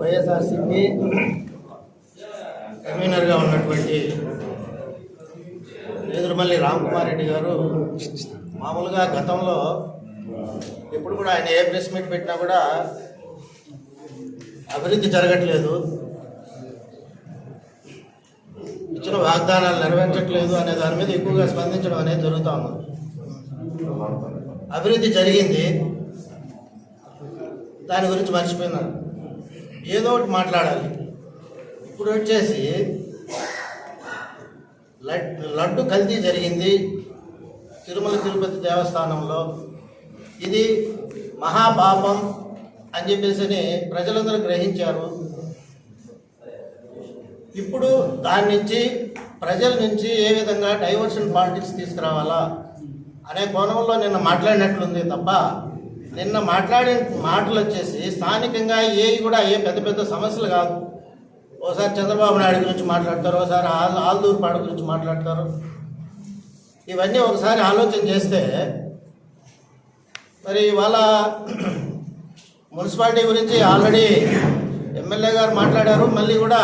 వైఎస్ఆర్సీపీ కన్వీనర్గా ఉన్నటువంటి ఎదురుమల్లి రామ్కుమార్ రెడ్డి గారు మామూలుగా గతంలో ఎప్పుడు కూడా ఆయన ఏ ప్రెస్ మీట్ పెట్టినా కూడా అభివృద్ధి జరగట్లేదు. ఇచ్చిన వాగ్దానాలు నెరవేర్చట్లేదు అనే దాని మీద ఎక్కువగా స్పందించడం అనేది జరుగుతూ ఉంది అభివృద్ధి జరిగింది. దాని గురించి మర్చిపోయినారు ఏదో ఒకటి మాట్లాడాలి. ఇప్పుడు వచ్చేసి లడ్ లడ్డు కల్తీ జరిగింది. తిరుమల తిరుపతి దేవస్థానంలో. ఇది మహాపాపం అని చెప్పేసి ప్రజలందరూ గ్రహించారు. ఇప్పుడు దాని నుంచి ప్రజల నుంచి ఏ విధంగా డైవర్షన్ పాలిటిక్స్ తీసుకురావాలా అనే కోణంలో నిన్న మాట్లాడినట్లుంది తప్ప నిన్న మాట్లాడిన మాటలు వచ్చేసి స్థానికంగా ఏ కూడా ఏ పెద్ద పెద్ద సమస్యలు కాదు. ఓసారి చంద్రబాబు నాయుడు గురించి మాట్లాడతారు ఒకసారి ఆల్ ఆల్దూర్పాడు గురించి మాట్లాడతారు. ఇవన్నీ ఒకసారి ఆలోచన చేస్తే మరి ఇవాళ మున్సిపాలిటీ గురించి ఆల్రెడీ ఎమ్మెల్యే గారు మాట్లాడారు మళ్ళీ కూడా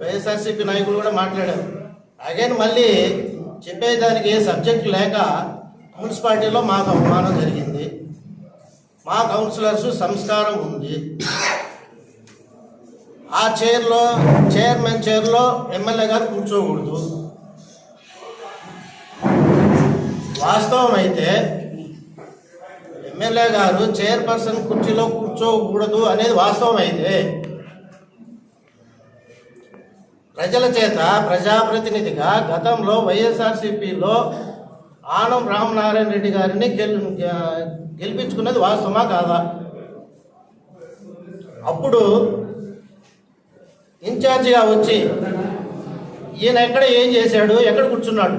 వైఎస్ఆర్సీపీ నాయకులు కూడా మాట్లాడారు. అగైన్ మళ్ళీ చెప్పేదానికి ఏ సబ్జెక్ట్ లేక మున్సిపాలిటీలో మాకు అవమానం జరిగింది. మా కౌన్సిలర్స్ సంస్కారం ఉంది. ఆ చైర్లో చైర్మన్ చైర్లో ఎమ్మెల్యే గారు కూర్చోకూడదు. వాస్తవం అయితే ఎమ్మెల్యే గారు చైర్పర్సన్ కుర్చీలో కూర్చోకూడదు అనేది వాస్తవం అయితే ప్రజల చేత ప్రజాప్రతినిధిగా గతంలో వైఎస్ఆర్సీపీలో ఆనం రామనారాయణ రెడ్డి గారిని గెలు గెలిపించుకున్నది వాస్తవమా కాదా? అప్పుడు ఇన్ఛార్జిగా వచ్చి ఈయన ఎక్కడ ఏం చేశాడు? ఎక్కడ కూర్చున్నాడు?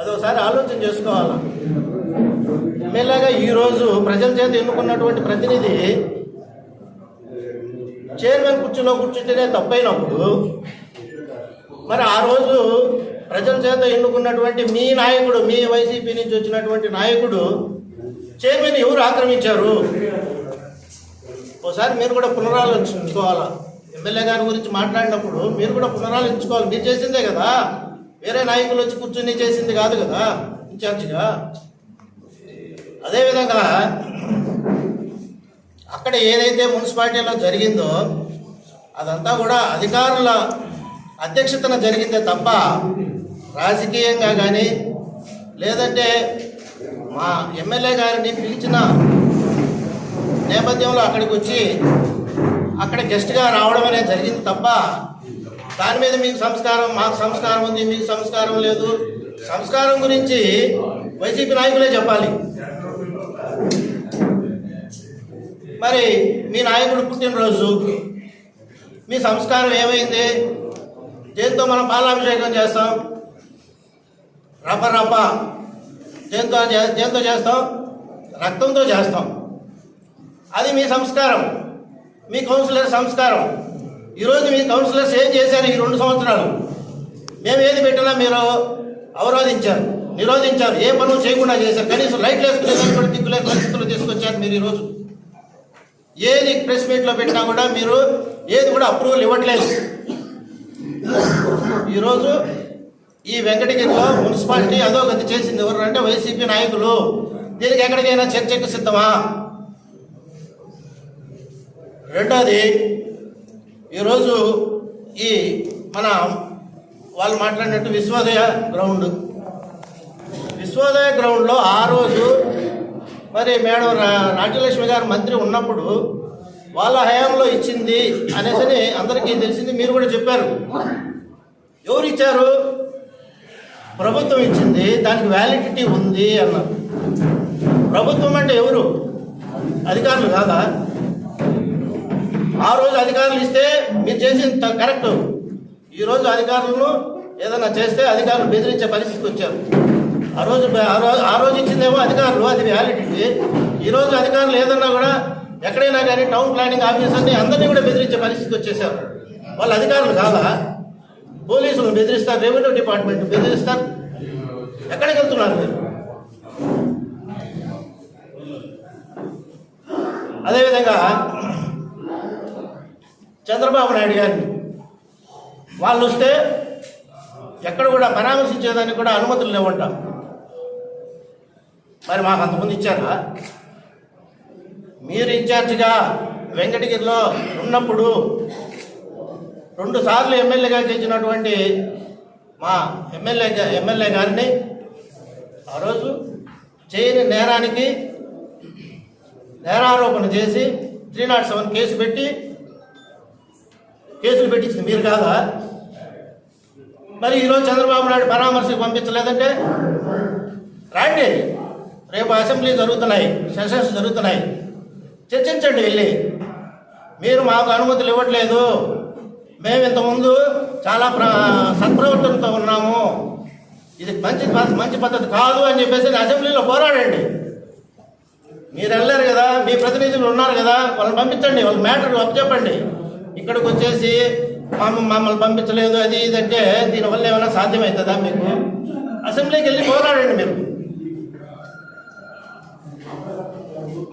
అదొకసారి ఆలోచన చేసుకోవాలి? ఎమ్మెల్యేగా ఈరోజు ప్రజల చేత ఎన్నుకున్నటువంటి ప్రతినిధి చైర్మన్ కుర్చీలో కూర్చుంటేనే తప్పైనప్పుడు మరి ఆ రోజు ప్రజల చేత ఎన్నుకున్నటువంటి మీ నాయకుడు మీ వైసీపీ నుంచి వచ్చినటువంటి నాయకుడు చైర్మన్ ఎవరు ఆక్రమించారు? ఒకసారి మీరు కూడా పునరాలోచించుకోవాలా? ఎమ్మెల్యే గారి గురించి మాట్లాడినప్పుడు మీరు కూడా పునరాలోచించుకోవాలి. మీరు చేసిందే కదా? వేరే నాయకులు వచ్చి కూర్చుని చేసింది కాదు కదా? ఇన్ఛార్జిగా. అదేవిధంగా అక్కడ ఏదైతే మున్సిపాలిటీలో జరిగిందో అదంతా కూడా అధికారుల అధ్యక్షతన జరిగిందే తప్ప రాజకీయంగా కానీ లేదంటే మా ఎమ్మెల్యే గారిని పిలిచిన నేపథ్యంలో అక్కడికి వచ్చి అక్కడ గెస్ట్గా రావడం అనేది జరిగింది తప్ప దాని మీద మీకు సంస్కారం మాకు సంస్కారం ఉంది మీకు సంస్కారం లేదు. సంస్కారం గురించి వైసీపీ నాయకులే చెప్పాలి. మరి మీ నాయకుడు పుట్టినరోజు మీ సంస్కారం ఏమైంది? దేంతో మనం పాలాభిషేకం చేస్తాం? రప రప దేంతో దేంతో చేస్తాం? రక్తంతో చేస్తాం. అది మీ సంస్కారం. మీ కౌన్సిలర్ సంస్కారం. ఈరోజు మీ కౌన్సిలర్స్ ఏం చేశారు ఈ రెండు సంవత్సరాలు? మేము ఏది పెట్టినా మీరు అవరోధించారు నిరోధించారు. ఏ పనులు చేయకుండా చేశారు. కనీసం లైట్లు వేసుకునేదాన్ని కూడా దిక్కులే పరిస్థితులు తీసుకొచ్చారు మీరు ఈరోజు. ఏది ప్రెస్ మీట్లో పెట్టినా కూడా మీరు ఏది కూడా అప్రూవల్ ఇవ్వట్లేదు. ఈరోజు ఈ వెంకటగిరిలో మున్సిపాలిటీ అధోగతి చేసింది ఎవరు అంటే వైసీపీ నాయకులు. దీనికి ఎక్కడికైనా చర్చకు సిద్ధమా? రెండోది ఈరోజు ఈ మన వాళ్ళు మాట్లాడినట్టు విశ్వోదయ గ్రౌండ్. విశ్వోదయ గ్రౌండ్లో ఆ రోజు మరి మేడం రా- రాజ్యలక్ష్మి గారు మంత్రి ఉన్నప్పుడు వాళ్ళ హయాంలో ఇచ్చింది అనేసి అందరికీ తెలిసింది మీరు కూడా చెప్పారు. ఎవరు ఇచ్చారు ప్రభుత్వం ఇచ్చింది దానికి వ్యాలిడిటీ ఉంది అన్నారు. ప్రభుత్వం అంటే ఎవరు? అధికారులు కాదా? ఆ రోజు అధికారులు ఇస్తే మీరు చేసింది కరెక్ట్ ఈరోజు అధికారులను ఏదైనా చేస్తే అధికారులు బెదిరించే పరిస్థితికి వచ్చారు. ఆ రోజు ఆ రోజు ఆ రోజు ఇచ్చిందేమో అధికారులు అది వ్యాలిడిటీ ఈరోజు అధికారులు ఏదన్నా కూడా ఎక్కడైనా కానీ టౌన్ ప్లానింగ్ ఆఫీసర్ని అందరినీ కూడా బెదిరించే పరిస్థితికి వచ్చేసారు. వాళ్ళు అధికారులు కాదా? పోలీసులు బెదిరిస్తారు రెవెన్యూ డిపార్ట్మెంట్ బెదిరిస్తారు. ఎక్కడికి వెళ్తున్నారు మీరు? అదేవిధంగా చంద్రబాబు నాయుడు గారిని వాళ్ళు వస్తే ఎక్కడ కూడా పరామర్శించేదానికి కూడా అనుమతులు లేవంట. మరి మాకు అంతకుముందు ఇచ్చారా? మీరు ఇన్ఛార్జిగా వెంకటగిరిలో ఉన్నప్పుడు రెండు సార్లు ఎమ్మెల్యేగా గెలిచినటువంటి మా ఎమ్మెల్యే ఎమ్మెల్యే గారిని ఆ రోజు చేయని నేరానికి నేరారోపణ చేసి త్రీ నాట్ సెవెన్ కేసు పెట్టి కేసులు పెట్టించింది. మీరు కాదా? మరి ఈరోజు చంద్రబాబు నాయుడు పరామర్శకు పంపించలేదంటే రాండి. రేపు అసెంబ్లీ జరుగుతున్నాయి సెషన్స్ జరుగుతున్నాయి. చర్చించండి వెళ్ళి. మీరు మాకు అనుమతులు ఇవ్వట్లేదు. మేము ఇంతకుముందు చాలా ప్ర సత్ప్రవర్తనతో ఉన్నాము. ఇది మంచి మంచి పద్ధతి కాదు అని చెప్పేసి అసెంబ్లీలో పోరాడండి. మీరు వెళ్ళారు కదా మీ ప్రతినిధులు ఉన్నారు కదా వాళ్ళని పంపించండి వాళ్ళ మ్యాటర్ చెప్పండి. ఇక్కడికి వచ్చేసి మమ్మల్ని పంపించలేదు అది ఇది అంటే దీనివల్ల ఏమైనా సాధ్యమవుతుందా మీకు? అసెంబ్లీకి వెళ్ళి పోరాడండి మీరు.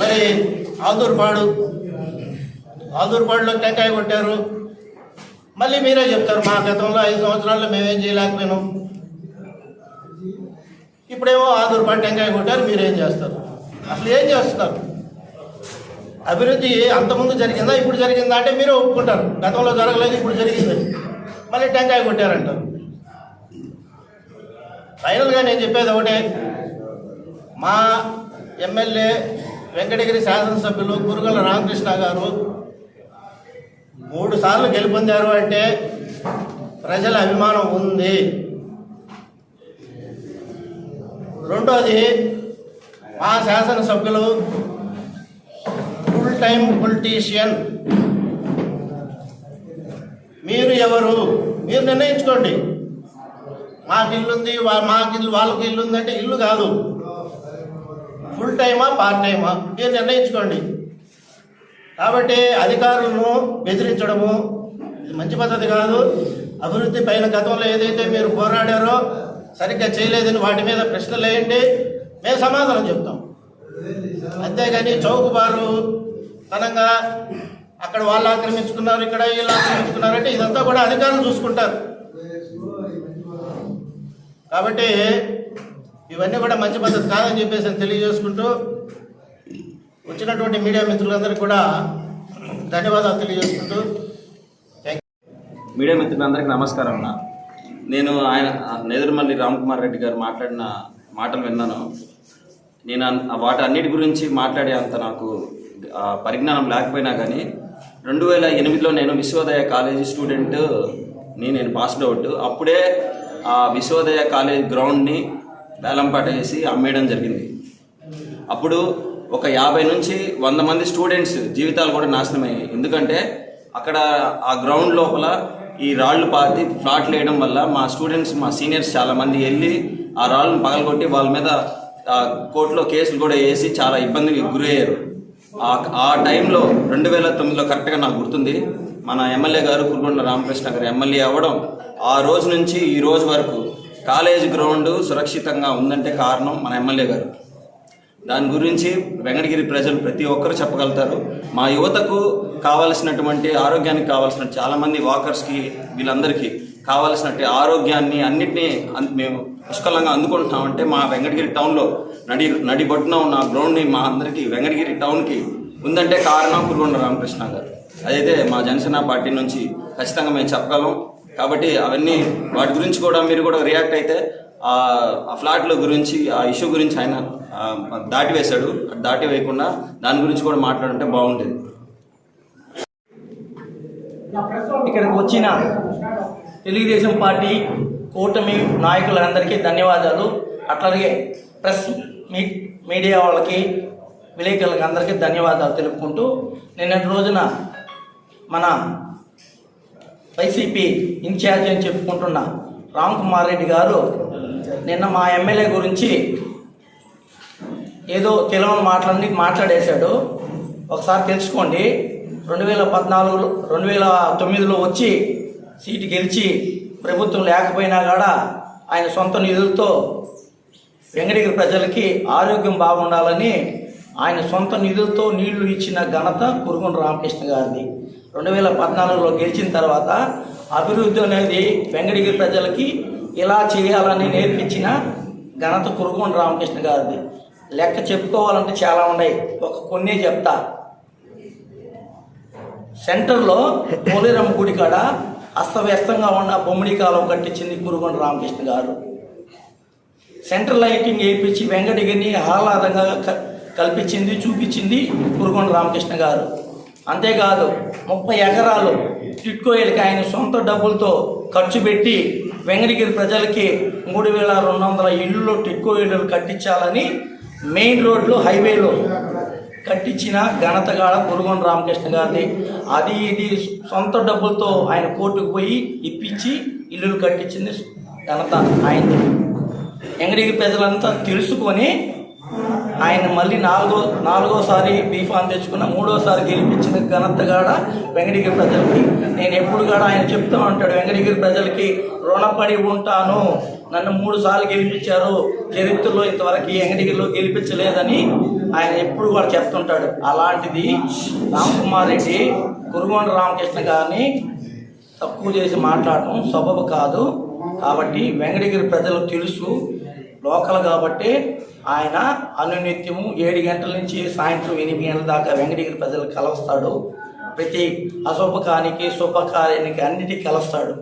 మరి ఆదూర్పాడు ఆదూర్పాడులో టెంకాయ కొట్టారు. మళ్ళీ మీరే చెప్తారు మా గతంలో ఐదు సంవత్సరాల్లో మేమేం చేయలేకపోయినాం. ఇప్పుడేమో ఆదూరుపాడు టెంకాయ కొట్టారు మీరేం చేస్తారు? అసలు ఏం చేస్తున్నారు? అభివృద్ధి అంతకుముందు జరిగిందా ఇప్పుడు జరిగిందా అంటే మీరే ఒప్పుకుంటారు. గతంలో జరగలేదు ఇప్పుడు జరిగిందని మళ్ళీ టెంకాయ కొట్టారంటారు. ఫైనల్గా నేను చెప్పేది ఒకటే. మా ఎమ్మెల్యే వెంకటగిరి శాసనసభ్యులు కురుగల రామకృష్ణ గారు మూడు సార్లు గెలుపొందారు అంటే ప్రజల అభిమానం ఉంది. రెండోది మా శాసనసభ్యులు ఫుల్ టైం పొలిటీషియన్ మీరు ఎవరు? మీరు నిర్ణయించుకోండి. మాకు ఇల్లుంది మాకు ఇల్లు వాళ్ళకి ఇల్లు ఉందంటే ఇల్లు కాదు ఫుల్ టైమా పార్ట్ టైమా మీరు నిర్ణయించుకోండి. కాబట్టి అధికారులను బెదిరించడము ఇది మంచి పద్ధతి కాదు. అభివృద్ధి పైన గతంలో ఏదైతే మీరు పోరాడారో సరిగ్గా చేయలేదని వాటి మీద ప్రశ్నలు వేయండి. మేము సమాధానం చెప్తాం. అంతేగాని చౌకబారు తనంగా అక్కడ వాళ్ళు ఆక్రమించుకున్నారు ఇక్కడ వీళ్ళు ఆక్రమించుకున్నారంటే ఇదంతా కూడా అధికారులు చూసుకుంటారు. కాబట్టి ఇవన్నీ కూడా మంచి పద్ధతి కాదని చెప్పేసి తెలియజేసుకుంటూ వచ్చినటువంటి మీడియా మిత్రులందరికీ కూడా ధన్యవాదాలు తెలియజేసుకుంటూ మీడియా మిత్రులందరికీ నమస్కారం అన్న. నేను ఆయన నేదురుమల్లి రామ్కుమార్ రెడ్డి గారు మాట్లాడిన మాటలు విన్నాను. నేను అన్- వాటి అన్నిటి గురించి మాట్లాడే అంత నాకు పరిజ్ఞానం లేకపోయినా కానీ రెండు వేల ఎనిమిదిలో నేను విశ్వోదయ కాలేజీ స్టూడెంట్ నేను పాస్డ్ అవుట్. అప్పుడే ఆ విశ్వోదయ కాలేజ్ గ్రౌండ్ని వేలంపాట వేసి అమ్మేయడం జరిగింది. అప్పుడు ఒక యాభై నుంచి వంద మంది స్టూడెంట్స్ జీవితాలు కూడా నాశనం అయ్యాయి ఎందుకంటే అక్కడ ఆ గ్రౌండ్ లోపల ఈ రాళ్ళు పాతి ఫ్లాట్లు వేయడం వల్ల మా స్టూడెంట్స్ మా సీనియర్స్ చాలామంది వెళ్ళి ఆ రాళ్ళను పగలగొట్టి వాళ్ళ మీద కోర్టులో కేసులు కూడా వేసి చాలా ఇబ్బందికి గురయ్యారు. ఆ టైంలో రెండు వేల తొమ్మిదిలో కరెక్ట్గా నాకు గుర్తుంది. మన ఎమ్మెల్యే గారు కురుగొండ రామకృష్ణ గారు ఎమ్మెల్యే అవ్వడం ఆ రోజు నుంచి ఈ రోజు వరకు కాలేజ్ గ్రౌండ్ సురక్షితంగా ఉందంటే కారణం మన ఎమ్మెల్యే గారు. దాని గురించి వెంకటగిరి ప్రజలు ప్రతి ఒక్కరు చెప్పగలుగుతారు. మా యువతకు కావలసినటువంటి ఆరోగ్యానికి కావాల్సిన చాలామంది వాకర్స్కి వీళ్ళందరికీ కావాల్సినట్టు ఆరోగ్యాన్ని అన్నిటినీ అన్- మేము పుష్కలంగా అందుకుంటున్నామంటే మా వెంకటగిరి టౌన్లో నడి నడిబొట్టున ఉన్న గ్రౌండ్ని మా అందరికీ వెంకటగిరి టౌన్కి ఉందంటే కారణం కురుగొండ రామకృష్ణ గారు. అదైతే మా జనసేన పార్టీ నుంచి ఖచ్చితంగా మేము చెప్పగలం. కాబట్టి అవన్నీ వాటి గురించి కూడా మీరు కూడా రియాక్ట్ అయితే ఆ ఫ్లాట్ల గురించి ఆ ఇష్యూ గురించి ఆయన దాటి వేశాడు దాటి వేయకుండా దాని గురించి కూడా మాట్లాడుంటే బాగుండేది. ఇక్కడికి వచ్చిన తెలుగుదేశం పార్టీ కూటమి నాయకులందరికీ ధన్యవాదాలు. అట్లాగే ప్రెస్ మీ మీడియా వాళ్ళకి విలేకరులకి అందరికీ ధన్యవాదాలు తెలుపుకుంటూ నిన్నటి రోజున మన వైసీపీ ఇన్ఛార్జ్ అని చెప్పుకుంటున్న రామ్ కుమార్ రెడ్డి గారు నిన్న మా ఎమ్మెల్యే గురించి ఏదో తెలియని మాటలన్నీ మాట్లాడేశాడు. ఒకసారి తెలుసుకోండి. రెండు వేల పద్నాలుగులో రెండు వేల తొమ్మిదిలో వచ్చి సీటు గెలిచి ప్రభుత్వం లేకపోయినా కూడా ఆయన సొంత నిధులతో వెంకటగిరి ప్రజలకి ఆరోగ్యం బాగుండాలని ఆయన సొంత నిధులతో నీళ్ళు ఇచ్చిన ఘనత కురుగుండ రామకృష్ణ గారిది. రెండు వేల పద్నాలుగులో గెలిచిన తర్వాత అభివృద్ధి అనేది వెంకటగిరి ప్రజలకి ఇలా చేయాలని నేర్పించిన ఘనత కురుగుండ రామకృష్ణ గారిది. లెక్క చెప్పుకోవాలంటే చాలా ఉన్నాయి. ఒక కొన్ని చెప్తా. సెంటర్లో పోలేరమ్మ గుడి కాడ అస్తవ్యస్తంగా ఉన్న బొమ్మిడి కాలం కట్టించింది కురుగొండ రామకృష్ణ గారు. సెంట్రల్ లైటింగ్ వేయించి వెంకటగిరిని ఆహ్లాదంగా క- కల్పించింది చూపించింది కురుగొండ రామకృష్ణ గారు. అంతేకాదు ముప్పై ఎకరాలు టిట్కోయిలకి ఆయన సొంత డబ్బులతో ఖర్చు పెట్టి వెంకటగిరి ప్రజలకి మూడు వేల రెండు వందల ఇళ్ళు టిట్కో ఇళ్ళు కట్టించాలని మెయిన్ రోడ్లో హైవేలో కట్టించిన ఘనతగాడ కురుగొండ రామకృష్ణ గారిని అది ఇది సొంత డబ్బులతో ఆయన కోర్టుకు పోయి ఇప్పించి ఇల్లులు కట్టించింది ఘనత ఆయనది. ఎంగడిగి ప్రజలంతా తెలుసుకొని ఆయన మళ్ళీ నాలుగో నాలుగోసారి బీఫాన్ తెచ్చుకున్న మూడోసారి గెలిపించిన ఘనతగాడ వెంకటగిరి ప్రజలకి. నేను ఎప్పుడు కూడా ఆయన చెప్తూ ఉంటాడు వెంకటగిరి ప్రజలకి రుణపడి ఉంటాను. నన్ను మూడు సార్లు గెలిపించారు. చరిత్రలో ఇంతవరకు వెంకటగిరిలో గెలిపించలేదని ఆయన ఎప్పుడు కూడా చెప్తుంటాడు. అలాంటిది రామ్కుమార్ రెడ్డి కురుగొండ రామకృష్ణ గారిని తక్కువ చేసి మాట్లాడటం సబబు కాదు. కాబట్టి వెంకటగిరి ప్రజలకు తెలుసు లోకల్ కాబట్టి ఆయన అనునిత్యము ఏడు గంటల నుంచి సాయంత్రం ఎనిమిది గంటల దాకా వెంకటగిరి ప్రజలు కలుస్తాడు ప్రతి అశుభకానికి శుభకార్యానికి అన్నిటికీ కలుస్తాడు.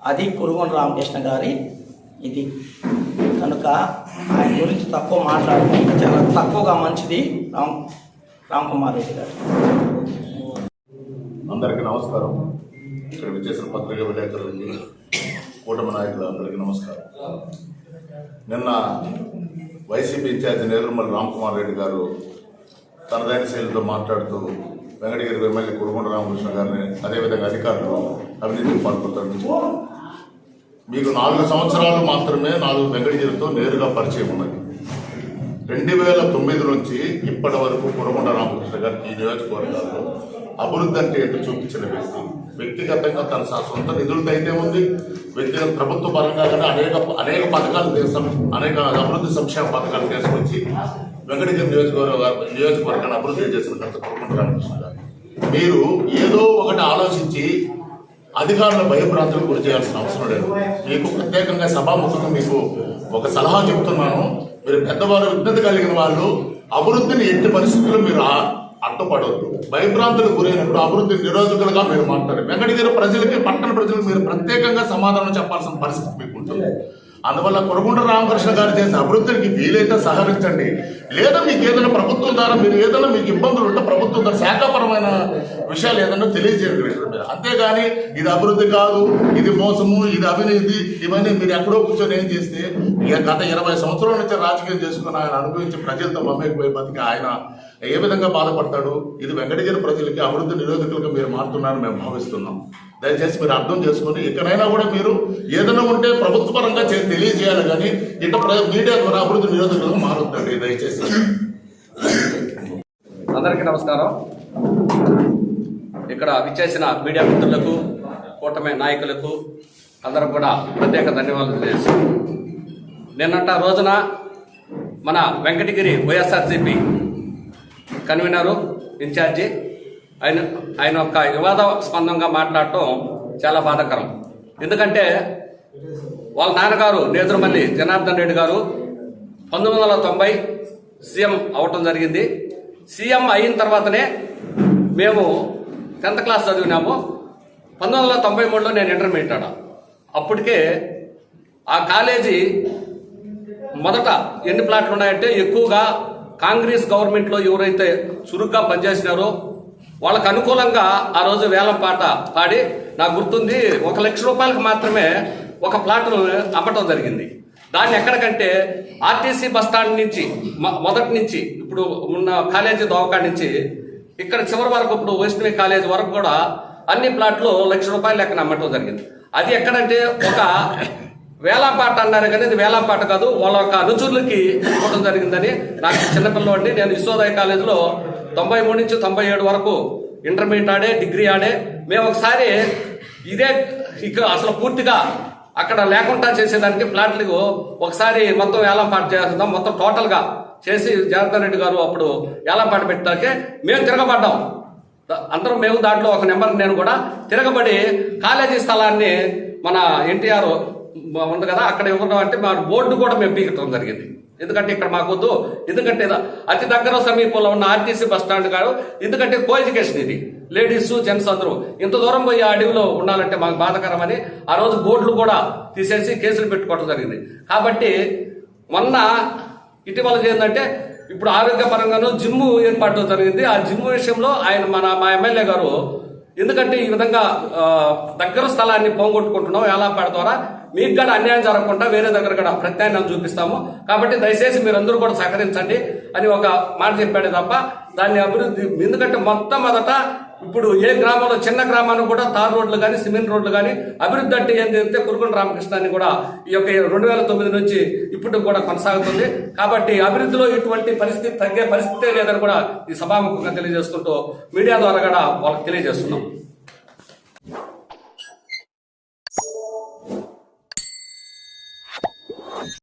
అది కురుగొండ రామకృష్ణ గారి ఇది. కనుక ఆయన గురించి తక్కువ మాట్లాడటం చాలా తక్కువగా మంచిది రామ్ రామ్కుమార్ రెడ్డి గారు. అందరికీ నమస్కారం. ఇక్కడ విచ్చేసిన పత్రికా విలేకరులకి కూటమి నాయకులు అందరికీ నమస్కారం. నిన్న వైసీపీ ఇన్ఛార్జి నేలమల్లి రామ్కుమార్ రెడ్డి గారు తనదైన శైలితో మాట్లాడుతూ వెంకటగిరి ఎమ్మెల్యే కురుగొండ రామకృష్ణ గారిని అదేవిధంగా అధికారులు అవినీతికి పాల్పడుతారు. మీకు నాలుగు సంవత్సరాలు మాత్రమే నాలుగు వెంకటగిరితో నేరుగా పరిచయం ఉన్నది. రెండు వేల తొమ్మిది నుంచి ఇప్పటి వరకు కురకొండ రామకృష్ణ గారికి ఈ నియోజకవర్గాల్లో అభివృద్ధి అంటే ఏంటో చూపించిన వ్యక్తి. వ్యక్తిగతంగా తన సొంత నిధులతో అయితే ఉంది. వ్యక్తిగత ప్రభుత్వ పరంగా కానీ అనేక అనేక పథకాలు దేశం అనేక అభివృద్ధి సంక్షేమ పథకాలు తీసుకొచ్చి వెంకటగిరి నియోజకవర్గ నియోజకవర్గాన్ని అభివృద్ధి చేసిన గత రామకృష్ణ గారు. మీరు ఏదో ఒకటి ఆలోచించి అధికారుల భయభ్రాంతులకు గురి చేయాల్సిన అవసరం లేదు. మీకు ప్రత్యేకంగా సభాముఖంగా మీకు ఒక సలహా చెబుతున్నాను. మీరు పెద్దవారు విజ్ఞత కలిగిన వాళ్ళు అభివృద్ధిని ఎట్టి పరిస్థితుల్లో మీరు అడ్డుపడవద్దు భయభ్రాంతులకు గురైనప్పుడు అభివృద్ధి నిరోధకులుగా మీరు మాట్లాడారు వెంకటగిరి ప్రజలకి పట్టణ ప్రజలకు మీరు ప్రత్యేకంగా సమాధానం చెప్పాల్సిన పరిస్థితి మీకు ఉంటుంది అందువల్ల కొరగుంట రామకృష్ణ గారు చేసే అభివృద్ధికి వీలైతే సహకరించండి. లేదా మీకు ఏదైనా ప్రభుత్వం ద్వారా మీరు ఏదైనా మీకు ఇబ్బందులు ఉంటే ప్రభుత్వం ద్వారా శాఖాపరమైన విషయాలు ఏదైనా తెలియజేయండి. అంతేగాని ఇది అభివృద్ధి కాదు ఇది మోసము ఇది అవినీతి ఇవన్నీ మీరు ఎక్కడో కూర్చొని ఏం చేస్తే ఇక గత ఇరవై సంవత్సరాల నుంచి రాజకీయం చేసుకుని ఆయన అనుభవించి ప్రజలతో మమేకపోయి బతికి ఆయన ఏ విధంగా బాధపడతాడు? ఇది వెంకటగిరి ప్రజలకి అభివృద్ధి నిరోధకులుగా మీరు మారుతున్నారని మేము భావిస్తున్నాం. దయచేసి మీరు అర్థం చేసుకొని ఇక్కడైనా కూడా మీరు ఏదైనా ఉంటే ప్రభుత్వపరంగా చే- తెలియజేయాలి కానీ ఇట మీడియా ద్వారా అభివృద్ధి నిరోధకులుగా మారుతుంది దయచేసి. అందరికీ నమస్కారం. ఇక్కడ విచ్చేసిన మీడియా మిత్రులకు కూటమి నాయకులకు అందరూ కూడా ప్రత్యేక ధన్యవాదాలు తెలియజేసి నిన్నట రోజున మన వెంకటగిరి వైఎస్ఆర్సీపీ కన్వీనరు ఇన్ఛార్జి. ఆయన ఆయన ఒక వివాదాస్పందంగా మాట్లాడటం చాలా బాధాకరం. ఎందుకంటే వాళ్ళ నాన్నగారు నేతృమల్లి జనార్దన్ రెడ్డి గారు పంతొమ్మిది వందల తొంభై సీఎం అవటం జరిగింది. సీఎం అయిన తర్వాతనే మేము టెన్త్ క్లాస్ చదివినాము. పంతొమ్మిది వందల తొంభై మూడులో నేను ఇంటర్మీడియట్ ఆడ. అప్పటికే ఆ కాలేజీ మొదట ఎన్ని ప్లాట్లు ఉన్నాయంటే ఎక్కువగా కాంగ్రెస్ గవర్నమెంట్లో ఎవరైతే చురుగ్గా పనిచేసినారో వాళ్ళకు అనుకూలంగా ఆ రోజు వేలం పాట పాడి నాకు గుర్తుంది ఒక లక్ష రూపాయలకు మాత్రమే ఒక ప్లాట్ను అమ్మటం జరిగింది. దాన్ని ఎక్కడికంటే ఆర్టీసీ బస్ స్టాండ్ నుంచి మొదటి నుంచి ఇప్పుడు ఉన్న కాలేజీ దోవకాడ నుంచి ఇక్కడ చివరి వరకు ఇప్పుడు వైష్ణవి కాలేజ్ వరకు కూడా అన్ని ప్లాట్లు లక్ష రూపాయలు లెక్కన అమ్మటం జరిగింది. అది ఎక్కడంటే ఒక వేలాపాట అన్నారు కానీ ఇది వేలాపాట కాదు వాళ్ళ యొక్క అనుచరులకి ఇవ్వడం జరిగిందని నాకు చిన్నపిల్లవాడిని నేను విశ్వోదయ కాలేజీలో తొంభై మూడు నుంచి తొంభై ఏడు వరకు ఇంటర్మీడియట్ ఆడే డిగ్రీ ఆడే మేము ఒకసారి ఇదే ఇక అసలు పూర్తిగా అక్కడ లేకుండా చేసేదానికి ప్లాట్లకు ఒకసారి మొత్తం వేలంపాట చేస్తున్నాం మొత్తం టోటల్గా చేసి జనార్దన్ రెడ్డి గారు అప్పుడు వేలంపాట పెట్టడానికి మేము తిరగబడ్డాం. అందరం మేము దాంట్లో ఒక నెంబర్ నేను కూడా తిరగబడి కాలేజీ స్థలాన్ని మన ఎన్టీఆర్ ఉంది కదా అక్కడ ఇవ్వడం అంటే మా బోర్డు కూడా మేము పీకటం జరిగింది. ఎందుకంటే ఇక్కడ మాకు ఎందుకంటే అతి దగ్గర సమీపంలో ఉన్న ఆర్టీసీ బస్ స్టాండ్ కాదు. ఎందుకంటే కో ఎడ్యుకేషన్ ఇది. లేడీస్ జెంట్స్ అందరూ. ఇంత దూరం పోయి ఆ అడవిలో ఉండాలంటే మాకు బాధకరమని ఆ రోజు బోర్డులు కూడా తీసేసి కేసులు పెట్టుకోవడం జరిగింది. కాబట్టి మొన్న ఇటీవల ఏంటంటే ఇప్పుడు ఆరోగ్యపరంగానూ జిమ్ ఏర్పాటు జరిగింది. ఆ జిమ్ విషయంలో ఆయన మన మా ఎమ్మెల్యే గారు ఎందుకంటే ఈ విధంగా దగ్గర స్థలాన్ని పోగొట్టుకుంటున్నాం. వేలాపాడ ద్వారా మీకు కూడా అన్యాయం జరగకుండా వేరే దగ్గర కూడా ప్రత్యామ్నాయం చూపిస్తాము. కాబట్టి దయచేసి మీరందరూ కూడా సహకరించండి అని ఒక మాట చెప్పాడు తప్ప దాన్ని అభివృద్ధి ఎందుకంటే మొత్తం మొదట ఇప్పుడు ఏ గ్రామంలో చిన్న గ్రామానికి కూడా తార్ రోడ్లు కానీ సిమెంట్ రోడ్లు కానీ అభివృద్ధి అంటే ఏం తెలిస్తే కురుకొండ రామకృష్ణ అని కూడా ఈ యొక్క రెండు వేల తొమ్మిది నుంచి ఇప్పుడు కూడా కొనసాగుతుంది. కాబట్టి అభివృద్ధిలో ఇటువంటి పరిస్థితి తగ్గే పరిస్థితే లేదని కూడా ఈ సభాముఖంగా తెలియజేసుకుంటూ మీడియా ద్వారా కూడా వాళ్ళకి తెలియజేస్తున్నాం.